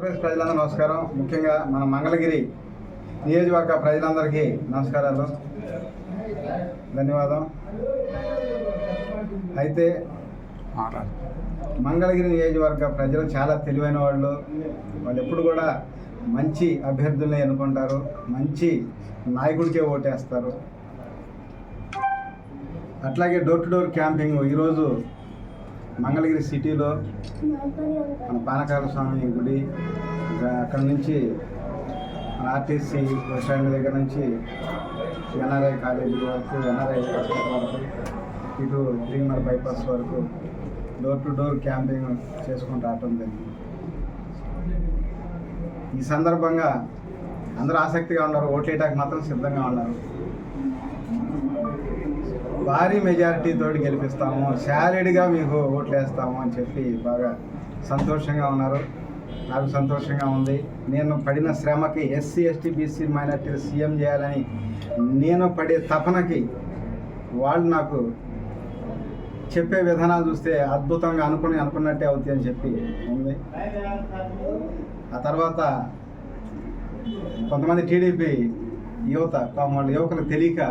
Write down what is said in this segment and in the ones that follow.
ఆంధ్రప్రదేశ్ ప్రజలందరూ నమస్కారం. ముఖ్యంగా మన మంగళగిరి నియోజకవర్గ ప్రజలందరికీ నమస్కారాలు. ధన్యవాదం. అయితే మంగళగిరి నియోజకవర్గ ప్రజలు చాలా తెలివైన వాళ్ళు. వాళ్ళు ఎప్పుడు కూడా మంచి అభ్యర్థుల్ని ఎన్నుకుంటారు. మంచి నాయకుడికే ఓటేస్తారు. అట్లాగే డోర్ టు డోర్ క్యాంపింగ్ ఈరోజు మంగళగిరి సిటీలో మన పానకాల స్వామి గుడి ఇంకా అక్కడ నుంచి మన ఆర్టీసీ బస్ స్టాండ్ దగ్గర నుంచి ఎన్ఆర్ఐ కాలేజీ వరకు ఎన్ఆర్ఐ హాస్పిటల్ వరకు ఇటు డ్రీమర్ బైపాస్ వరకు డోర్ టు డోర్ క్యాంపింగ్ చేసుకుంటూ రావటం జరిగింది. ఈ సందర్భంగా అందరూ ఆసక్తిగా ఉన్నారు ఓట్లేయటానికి మాత్రం సిద్ధంగా ఉన్నారు. భారీ మెజారిటీ తోటి గెలిపిస్తాము. శాలిడ్గా మీకు ఓట్లు వేస్తాము అని చెప్పి బాగా సంతోషంగా ఉన్నారు. నాకు సంతోషంగా ఉంది. నేను పడిన శ్రమకి SC ST BC minority CM చేయాలని నేను పడే తపనకి వాళ్ళు నాకు చెప్పే విధానాలు చూస్తే అద్భుతంగా అనుకుని అనుకున్నట్టే అవుతుంది అని చెప్పి ఉంది. ఆ తర్వాత కొంతమంది టీడీపీ యువత పాపం వాళ్ళ యువకులకు తెలియక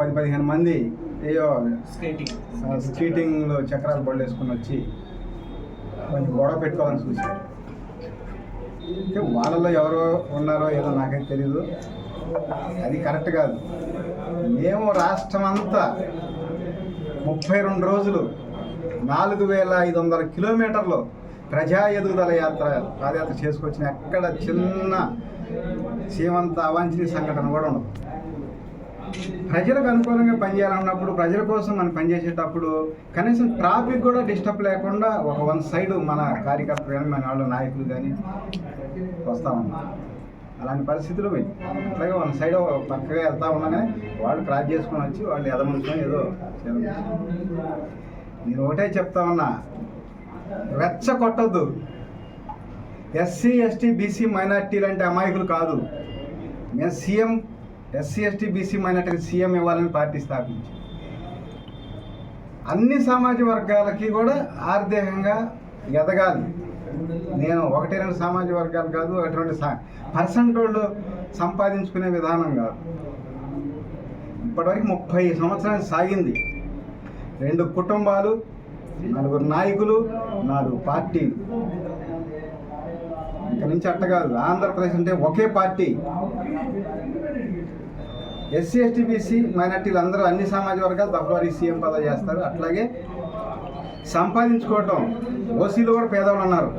పది పదిహేను మంది ఏయో స్కీటింగ్లో చక్రాలు బళ్ళు వేసుకుని వచ్చి కొంచెం గొడవ పెట్టుకోవాలని చూశారు. అంటే వాళ్ళలో ఎవరో ఉన్నారో ఏదో నాకైతే తెలీదు. అది కరెక్ట్ కాదు. మేము రాష్ట్రం అంతా ముప్పై రెండు రోజులు నాలుగు వేల ఐదు వందల కిలోమీటర్లు ప్రజా ఎదుగుదల యాత్ర పాదయాత్ర చేసుకొచ్చిన ఎక్కడ చిన్న సీమంత అవాంఛనీయ సంఘటన కూడా ఉండదు. ప్రజలకు అనుకూలంగా పనిచేయాలన్నప్పుడు ప్రజల కోసం మనం పనిచేసేటప్పుడు కనీసం ట్రాఫిక్ కూడా డిస్టర్బ్ లేకుండా ఒక వన్ సైడ్ మన కార్యకర్తలు కానీ మన వాళ్ళ నాయకులు కానీ వస్తూ ఉన్నారు. అలాంటి పరిస్థితులు అట్లాగే వన్ సైడ్ పక్కగా వెళ్తా ఉండగానే వాళ్ళు క్రాస్ చేసుకొని వచ్చి వాళ్ళు ఎదమంచుకొని ఏదో నేను ఒకటే చెప్తా ఉన్నా రెచ్చ కొట్టద్దు ఎస్సీ ఎస్టీ బీసీ మైనార్టీలు అంటే అమాయకులు కాదు. మేము సీఎం ఎస్సీ ఎస్టీ బీసీ మైనార్టీకి సీఎం ఇవ్వాలని పార్టీ స్థాపించి అన్ని సామాజిక వర్గాలకి కూడా ఆర్థికంగా ఎదగాలి. నేను ఒకటి రెండు సామాజిక వర్గాలు కాదు అటువంటి పర్సెంట్ వాళ్ళు సంపాదించుకునే విధానం కాదు. ఇప్పటివరకు ముప్పై సంవత్సరాలు సాగింది. రెండు కుటుంబాలు నలుగురు నాయకులు నాలుగు పార్టీలు. ఇక నుంచి అట్ట కాదు ఆంధ్రప్రదేశ్ అంటే ఒకే పార్టీ. ఎస్సీ ఎస్టీ బీసీ మైనార్టీలు అందరూ అన్ని సామాజిక వర్గాలు తప్పవారి సీఎం పదవి చేస్తారు. అట్లాగే సంపాదించుకోవటం ఓసీలో కూడా పేదవాళ్ళు ఉన్నారు.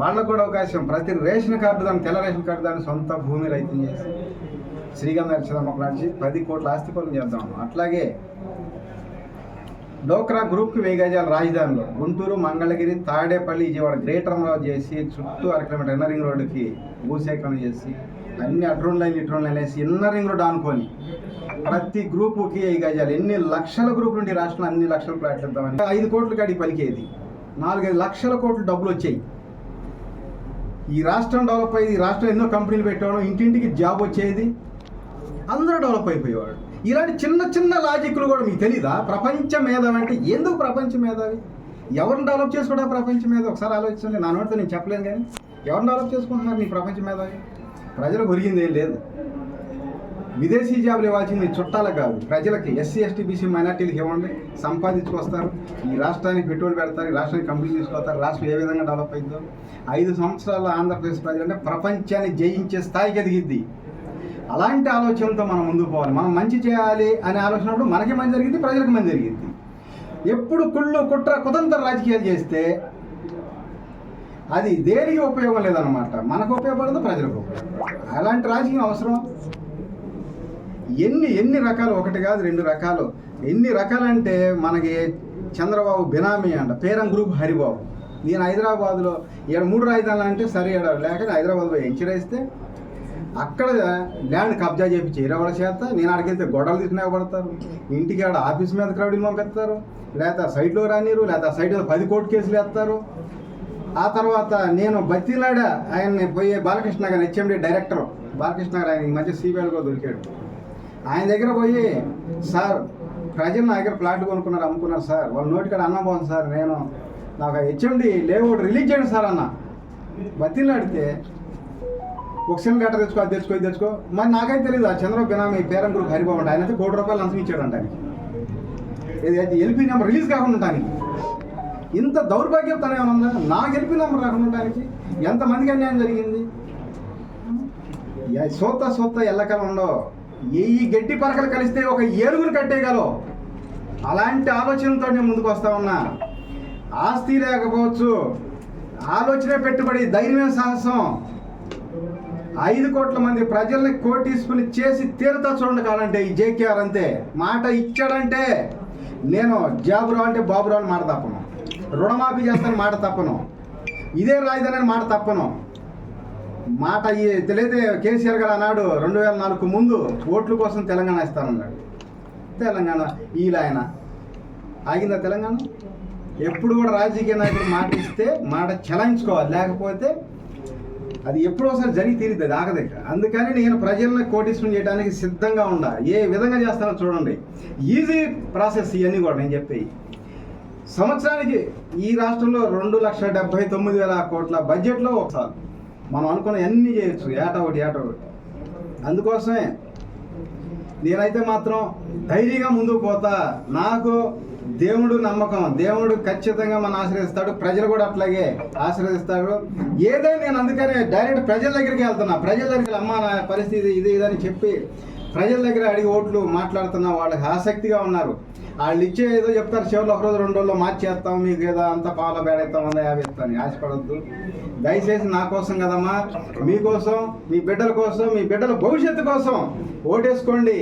వాళ్ళకు కూడా అవకాశం. ప్రతి రేషన్ కార్డు దాన్ని తెల్ల రేషన్ కార్డు దాన్ని సొంత భూమి రైతు చేసి శ్రీగంధ నరసింహ నడిచి పది కోట్ల ఆస్తి పనులు చేద్దాం. అట్లాగే డోక్రా గ్రూప్కి వెయ్యి గజాల రాజధానిలో. గుంటూరు మంగళగిరి తాడేపల్లి విజయవాడ గ్రేటర్ అమరావతి చేసి చుట్టూ అర కిలోమీటర్ ఇన్నర్ రింగ్ రోడ్డుకి భూసేకరణ చేసి అన్ని అడ్రోన్ లైన్ ఇట్రూన్ లైన్ వేసి ఇన్నర్ రింగ్ రోడ్ అనుకొని ప్రతి గ్రూపుకి వెయ్యి గజాలు. ఎన్ని లక్షల గ్రూపులు నుండి రాష్ట్రంలో అన్ని లక్షల ఫ్లాట్లు ఇద్దామని. ఐదు కోట్లు కాడికి పలికేది. నాలుగైదు లక్షల కోట్లు డబ్బులు వచ్చాయి. ఈ రాష్ట్రం డెవలప్ అయ్యి ఈ రాష్ట్రం ఎన్నో కంపెనీలు పెట్టాడు ఇంటింటికి జాబ్ వచ్చేది. అందరూ డెవలప్ అయిపోయేవాడు ఇలాంటి చిన్న చిన్న లాజిక్లు కూడా మీకు తెలీదా? ప్రపంచ మేధావి అంటే ఎందుకు ప్రపంచ మేధావి? ఎవరిని డెవలప్ చేసుకోవడా ప్రపంచ మేధావి ఒకసారి ఆలోచించండి. నా నోటితో నేను చెప్పలేను కానీ ఎవరిని డెవలప్ చేసుకుంటున్నారు నీ ప్రపంచ మేధావి? ప్రజలకు ఒరిగింది ఏం లేదు. విదేశీ జాబులు ఇవ్వాల్సింది చుట్టాలకు కాదు ప్రజలకి. ఎస్సీ ఎస్టీ బీసీ మైనార్టీలకు ఇవ్వండి. సంపాదించుకొస్తారు. ఈ రాష్ట్రానికి పెట్టుబడి పెడతారు ఈ రాష్ట్రానికి కంపెనీ తీసుకొస్తారు. రాష్ట్రం ఏ విధంగా డెవలప్ అయిందో ఐదు సంవత్సరాల ఆంధ్రప్రదేశ్ ప్రజలంటే ప్రపంచాన్ని జయించే స్థాయికి ఎదిగిద్ది. అలాంటి ఆలోచనతో మనం ముందుకు పోవాలి. మనం మంచి చేయాలి అనే ఆలోచనప్పుడు మనకి మంచి జరిగింది ప్రజలకు మంచి జరిగింది. ఎప్పుడు కుళ్ళు కుట్ర కుతంత్ర రాజకీయాలు చేస్తే అది దేనికి ఉపయోగం లేదన్నమాట. మనకు ఉపయోగపడదు ప్రజలకు ఉపయోగపడదు. అలాంటి రాజకీయం అవసరం? ఎన్ని ఎన్ని రకాలు ఒకటి కాదు రెండు రకాలు. ఎన్ని రకాలంటే మనకి చంద్రబాబు బినామీ అంట పేరం గ్రూప్ హరిబాబు. నేను హైదరాబాద్లో ఈడ మూడు రాజధానులు అంటే సరే ఈడ లేక హైదరాబాద్ పోయి ఎంచరేస్తే అక్కడ ల్యాండ్ కబ్జా చేయించి ఇరవై చేత నేను అడిగితే గొడవలు తీసినా పడతారు ఇంటికి ఆడ ఆఫీస్ మీద క్రౌడీలు పంపిస్తారు. లేదా సైట్లో రానిరు లేకపోతే సైట్ మీద పది కోర్టు కేసులు వేస్తారు. ఆ తర్వాత నేను బతిలాడ ఆయన్ని పోయే బాలకృష్ణ గారు హెచ్ఎండి డైరెక్టర్ బాలకృష్ణ గారు ఆయన ఈ మధ్య సిబిఐలో కూడా దొరికాడు. ఆయన దగ్గర పోయి సార్ ప్రజలు నా దగ్గర ప్లాట్లు కొనుక్కున్నారు అమ్ముకున్నారు సార్. వాళ్ళ నోటికాడ అన్నం పోను సార్. నేను నాకు హెచ్ఎండి లేవు రిలీజ్ చేయండి సార్ అన్న. బతిలాడితే ఒక సిమ్ గట్ట తెచ్చుకో అది తెచ్చుకో ఇది తెచ్చుకో. మరి నాకైతే తెలియదు ఆ చంద్రబాబు బినామీ పేరం గురికి హరిబాబు అంటే ఆయన అయితే కోటి రూపాయలు లంచం ఇచ్చాడంట ఆయనకి. ఇది ఎల్పీ నెంబర్ రిలీజ్ కాకుండా ఉండటానికి ఇంత దౌర్భాగ్యం తన ఏమైనా నాకు ఎల్పీ నెంబర్ రాకుండా ఉండటానికి ఎంతమందికి అన్యాయం జరిగింది? సోత సోత ఎల్లకాలం ఉండవు. ఏ ఈ గడ్డి పరకలు కలిస్తే ఒక ఏనుగును కట్టేయగలవు. అలాంటి ఆలోచనతో నేను ముందుకు వస్తా ఉన్నా. ఆస్తి లేకపోవచ్చు. ఆలోచనే పెట్టుబడి ధైర్యమే సాహసం. ఐదు కోట్ల మంది ప్రజల్ని కోటీసుకుని చేసి తీరుతా చూడండి కాదంటే ఈ జేకేఆర్ అంతే. మాట ఇచ్చాడంటే నేను జాబురావు అంటే బాబురావు అని మాట తప్పను. రుణమాఫీ చేస్తాను మాట తప్పను. ఇదే రాజధాని అని మాట తప్పను. మాట ఈ కేసీఆర్ గారు అన్నాడు రెండు వేల నాలుగు ముందు ఓట్ల కోసం తెలంగాణ ఇస్తానన్నాడు. తెలంగాణ ఈల ఆయన. ఆగిందా తెలంగాణ? ఎప్పుడు కూడా రాజకీయ నాయకుడు మాట ఇస్తే మాట చలాయించుకోవాలి. లేకపోతే అది ఎప్పుడో ఒకసారి జరిగి తీరిద్ది అది అందుకని నేను ప్రజల్ని కోటీశ్వరం చేయడానికి సిద్ధంగా ఉండా. ఏ విధంగా చేస్తానో చూడండి. ఈజీ ప్రాసెస్ ఇవన్నీ కూడా నేను చెప్పేవి సంవత్సరానికి ఈ రాష్ట్రంలో రెండు లక్షల డెబ్బై తొమ్మిది వేల కోట్ల బడ్జెట్లో ఒకసారి. మనం అనుకున్న అన్నీ చేయొచ్చు ఏటా ఒకటి ఏటా ఒకటి. అందుకోసమే నేనైతే మాత్రం ధైర్యంగా ముందుకు పోతా. నాకు దేవుడు నమ్మకం. దేవుడు ఖచ్చితంగా మన ఆశ్రయిస్తాడు ప్రజలు కూడా అట్లాగే ఆశ్రయిస్తాడు ఏదైనా నేను అందుకనే డైరెక్ట్ ప్రజల దగ్గరికి వెళ్తున్నా. ప్రజల దగ్గర అమ్మ నా పరిస్థితి ఇది ఇదని చెప్పి ప్రజల దగ్గర అడిగి ఓట్లు మాట్లాడుతున్నా వాళ్ళకి ఆసక్తిగా ఉన్నారు. వాళ్ళు ఇచ్చే ఏదో చెప్తారు చివరిలో ఒక రోజు రెండు రోజుల్లో మార్చేస్తాం మీకు ఏదో అంత పాల బేడేస్తాం వంద యాభై ఇస్తాను. ఆశపడద్దు. దయచేసి నా కోసం కదమ్మా మీకోసం మీ బిడ్డల కోసం మీ బిడ్డల భవిష్యత్తు కోసం ఓటేసుకోండి.